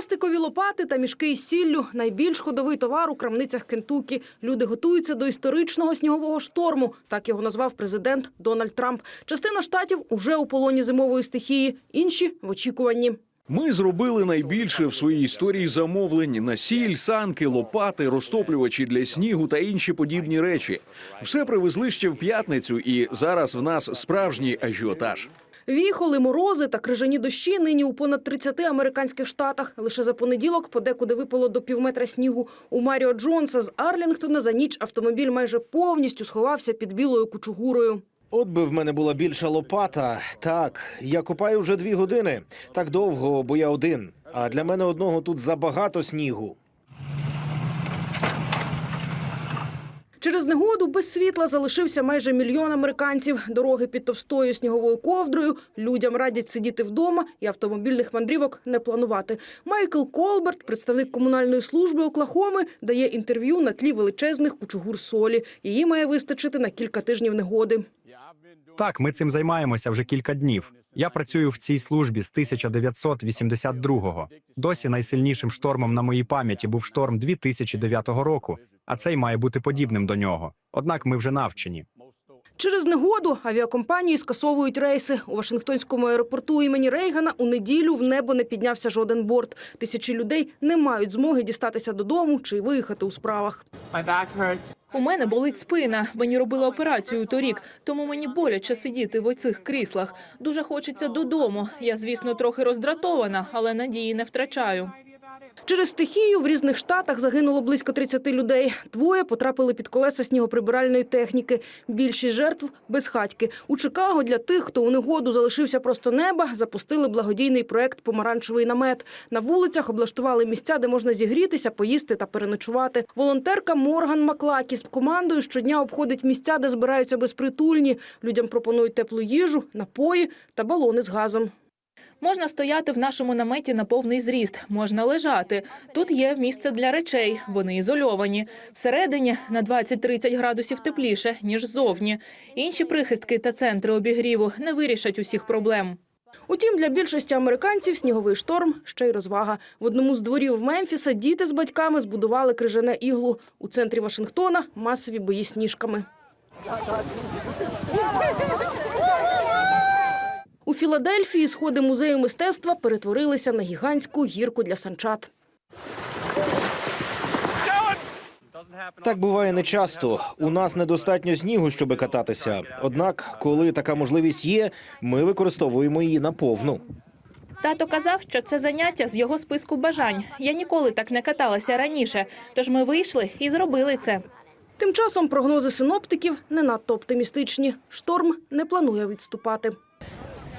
Пластикові лопати та мішки із сіллю – найбільш ходовий товар у крамницях Кентукі. Люди готуються до історичного снігового шторму, так його назвав президент Дональд Трамп. Частина штатів уже у полоні зимової стихії, інші – в очікуванні. Ми зробили найбільше в своїй історії замовлень на сіль, санки, лопати, розтоплювачі для снігу та інші подібні речі. Все привезли ще в п'ятницю, і зараз в нас справжній ажіотаж. Віхоли, морози та крижані дощі нині у понад 30 американських штатах. Лише за понеділок подекуди випало до півметра снігу. У Маріо Джонса з Арлінгтона за ніч автомобіль майже повністю сховався під білою кучугурою. От би в мене була більша лопата. Так, я копаю вже дві години. Так довго, бо я один. А для мене одного тут забагато снігу. Через негоду без світла залишився майже мільйон американців. Дороги під товстою сніговою ковдрою. Людям радять сидіти вдома і автомобільних мандрівок не планувати. Майкл Колберт, представник комунальної служби Оклахоми, дає інтерв'ю на тлі величезних кучугур солі. Її має вистачити на кілька тижнів негоди. Так, ми цим займаємося вже кілька днів. Я працюю в цій службі з 1982-го. Досі найсильнішим штормом на моїй пам'яті був шторм 2009 року, а цей має бути подібним до нього. Однак ми вже навчені. Через негоду авіакомпанії скасовують рейси. У Вашингтонському аеропорту імені Рейгана у неділю в небо не піднявся жоден борт. Тисячі людей не мають змоги дістатися додому чи виїхати у справах. У мене болить спина. Мені робили операцію торік, тому мені боляче сидіти в оцих кріслах. Дуже хочеться додому. Я, звісно, трохи роздратована, але надії не втрачаю. Через стихію в різних штатах загинуло близько 30 людей. Двоє потрапили під колеса снігоприбиральної техніки. Більшість жертв безхатьки. У Чикаго для тих, хто у негоду залишився просто неба, запустили благодійний проект Помаранчевий намет. На вулицях облаштували місця, де можна зігрітися, поїсти та переночувати. Волонтерка Морган Маклакіс командою щодня обходить місця, де збираються безпритульні. Людям пропонують теплу їжу, напої та балони з газом. Можна стояти в нашому наметі на повний зріст, можна лежати. Тут є місце для речей, вони ізольовані. Всередині на 20-30 градусів тепліше, ніж зовні. Інші прихистки та центри обігріву не вирішать усіх проблем. Утім, для більшості американців сніговий шторм ще й розвага. В одному з дворів Мемфіса діти з батьками збудували крижане іглу. У центрі Вашингтона масові бої сніжками. У Філадельфії сходи музею мистецтва перетворилися на гігантську гірку для санчат. Так буває нечасто. У нас недостатньо снігу, щоб кататися. Однак, коли така можливість є, ми використовуємо її наповну. Тато казав, що це заняття з його списку бажань. Я ніколи так не каталася раніше, тож ми вийшли і зробили це. Тим часом прогнози синоптиків не надто оптимістичні. Шторм не планує відступати.